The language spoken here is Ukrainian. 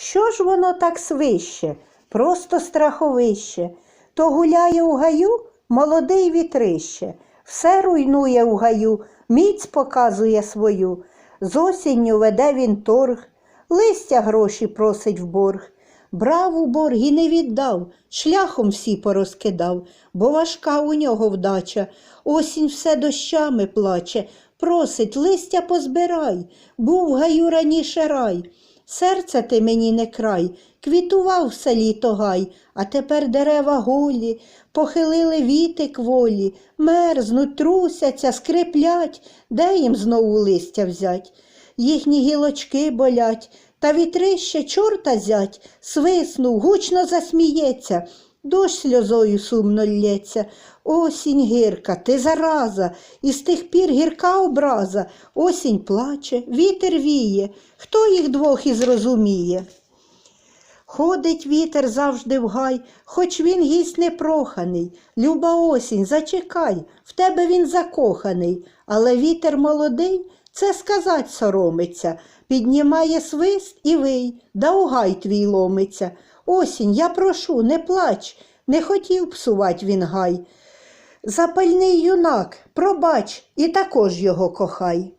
Що ж воно так свище, просто страховище? То гуляє у гаю молодий вітрище, все руйнує у гаю, міць показує свою. З осінню веде він торг, листя гроші просить в борг. Брав у борг і не віддав, шляхом всі порозкидав, бо важка у нього вдача. Осінь все дощами плаче, просить листя позбирай, був в гаю раніше рай. Серце ти мені не край, квітував все літо гай, а тепер дерева голі, похилили віти кволі, мерзнуть, трусяться, скриплять, де їм знову листя взять? Їхні гілочки болять, та вітрище чорта зять, свиснув, гучно засміється, дощ сльозою сумно лється. Осінь гірка, ти зараза, і з тих пір гірка образа. Осінь плаче, вітер віє, хто їх двох і зрозуміє? Ходить вітер завжди в гай, хоч він гість непроханий. Люба осінь, зачекай, в тебе він закоханий, але вітер молодий, це сказать соромиться, піднімає свист і вий, да у гай твій ломиться. Осінь, я прошу, не плач, не хотів псувать він гай. Запальний юнак, пробач, і також його кохай.